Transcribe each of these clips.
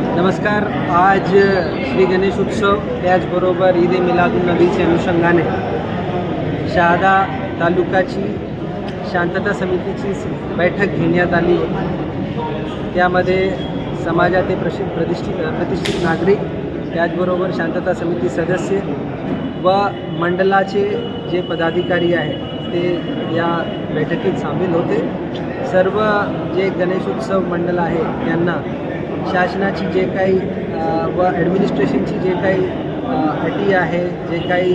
नमस्कार आज श्री गणेश उत्सव त्याचबरोबर ईद ए मिलादुलनबीच्या अनुषंगाने शहादा तालुकाची शांतता समितीची बैठक घेण्यात आली. त्यामध्ये समाजाचे प्रशि प्रतिष्ठित प्रतिष्ठित नागरिक त्याचबरोबर शांतता समिती सदस्य व मंडलाचे जे पदाधिकारी आहेत ते या बैठकीत सामील होते. सर्व जे गणेशोत्सव मंडळ आहे त्यांना शासनाची जे काही व ॲडमिनिस्ट्रेशनची जे काही अटी आहे जे काही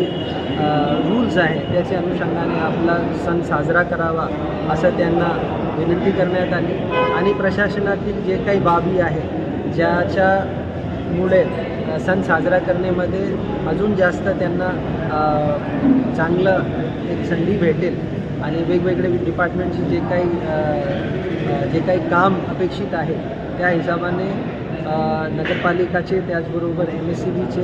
रूल्स आहे त्याच्या अनुषंगाने आपला सण साजरा करावा असं त्यांना विनंती करण्यात आली. आणि प्रशासनातील जे काही बाबी आहे ज्याच्यामुळे सण साजरा करण्यामध्ये अजून जास्त त्यांना चांगलं एक संधी भेटेल. आणि वेगवेगळे डिपार्टमेंटची जे काही जे काही काम अपेक्षित आहे त्या हिशोबाने नगरपालिकाचे त्याचबरोबर एम एस सी बीचे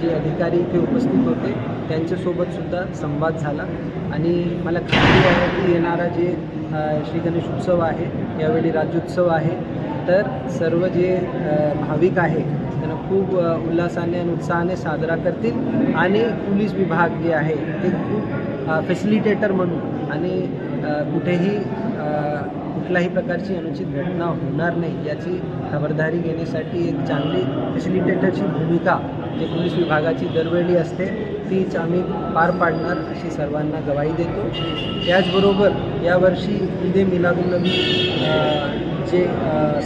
जे अधिकारी इथे उपस्थित होते त्यांच्यासोबतसुद्धा संवाद झाला. आणि मला खात्री आहे की येणारा जे श्री गणेश उत्सव आहे यावेळी राज्योत्सव आहे तर सर्व जे भाविक आहे त्यांना खूप उल्हासाने आणि उत्साहाने साजरा करतील. आणि पोलीस विभाग जे आहे ते खूप फॅसिलिटेटर म्हणून आणि कुठेही कुठल्याही प्रकारची अनुचित घटना होणार नाही याची खबरदारी घेण्यासाठी एक चांगली फॅसिलिटेटरची भूमिका जे पोलीस विभागाची दरवेळी असते तीच आम्ही पार पाडणार अशी सर्वांना गवाही देतो. त्याचबरोबर यावर्षी ईद ए मिलादुलनबी जे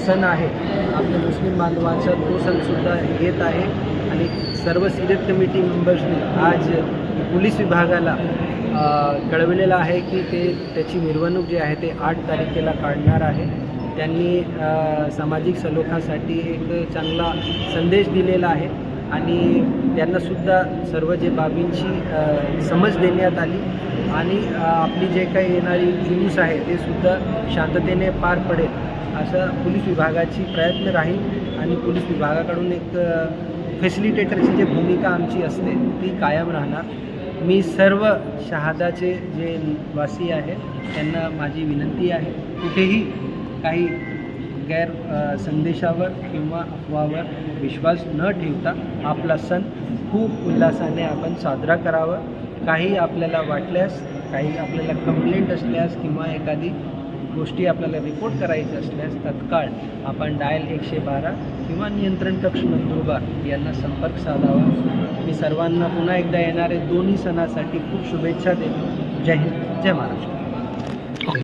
सण आहे आपल्या मुस्लिम बांधवांचा तो सणसुद्धा येत आहे. आणि सर्व सिलेक्ट कमिटी मेंबर्सने आज पोलीस विभागाला कळविलेलं आहे की ते त्याची मिरवणूक जी आहे ते आठ तारखेला काढणार आहे. त्यांनी सामाजिक सलोखासाठी एक चांगला संदेश दिलेला आहे आणि त्यांनासुद्धा सर्व जे बाबींची समज देण्यात आली आणि आपली जे काही येणारी जुलूस आहे ते सुद्धा शांततेने पार पडेल. असं पोलीस विभागाची प्रयत्न राहील आणि पोलीस विभागाकडून एक फॅसिलिटेटरची जी भूमिका आमची असते ती कायम राहणार. मी सर्व शहादाचे जे वासी आहेत त्यांना माझी विनंती आहे कुठेही काही गैर संदेशावर किंवा अफवावर विश्वास न ठेवता आपला सण खूप उल्हासाने आपण साजरा करावं. काही आपल्याला वाटल्यास काही आपल्याला कंप्लेंट असल्यास किंवा एखादी गोष्टी आपल्याला रिपोर्ट करायच्या असल्यास तत्काळ आपण डायल एकशे बारा किंवा नियंत्रण कक्ष नंदुरबार यांना संपर्क साधावा. मी सर्वांना पुन्हा एकदा येणारे दोन्ही सणासाठी खूप शुभेच्छा देतो. जय हिंद जय महाराष्ट्र.